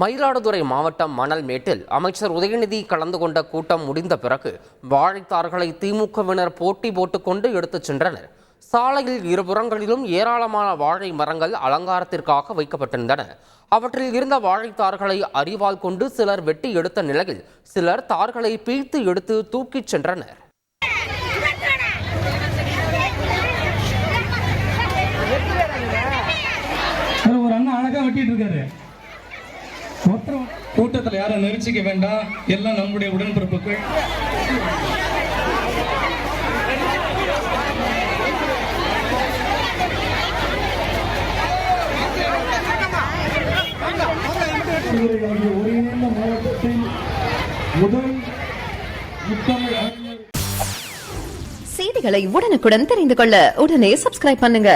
மயிலாடுதுறை மாவட்டம் மணல்மேட்டில் அமைச்சர் உதயநிதி கலந்து கொண்ட கூட்டம் முடிந்த பிறகு வாழைத்தார்களை திமுகவினர் போட்டி போட்டுக்கொண்டு எடுத்துச் சென்றனர். சாலையில் இருபுறங்களிலும் ஏராளமான வாழை மரங்கள் அலங்காரத்திற்காக வைக்கப்பட்டிருந்தன. அவற்றில் இருந்த வாழைத்தார்களை அறிவால் கொண்டு சிலர் வெட்டி எடுத்த நிலையில் சிலர் தார்களை பீழ்த்து எடுத்து தூக்கிச் சென்றனர். ஒரு அண்ணன் அழகா வெட்டிட்டு இருக்காரு. கூட்டத்தில் யாரும் நெரிச்சிக்க வேண்டாம். எல்லாம் நம்முடைய உடன்பிறப்புகள். ஒருங்கிணைந்த முதல் செய்திகளை உடனுக்குடன் தெரிந்து கொள்ள உடனே சப்ஸ்கிரைப் பண்ணுங்க.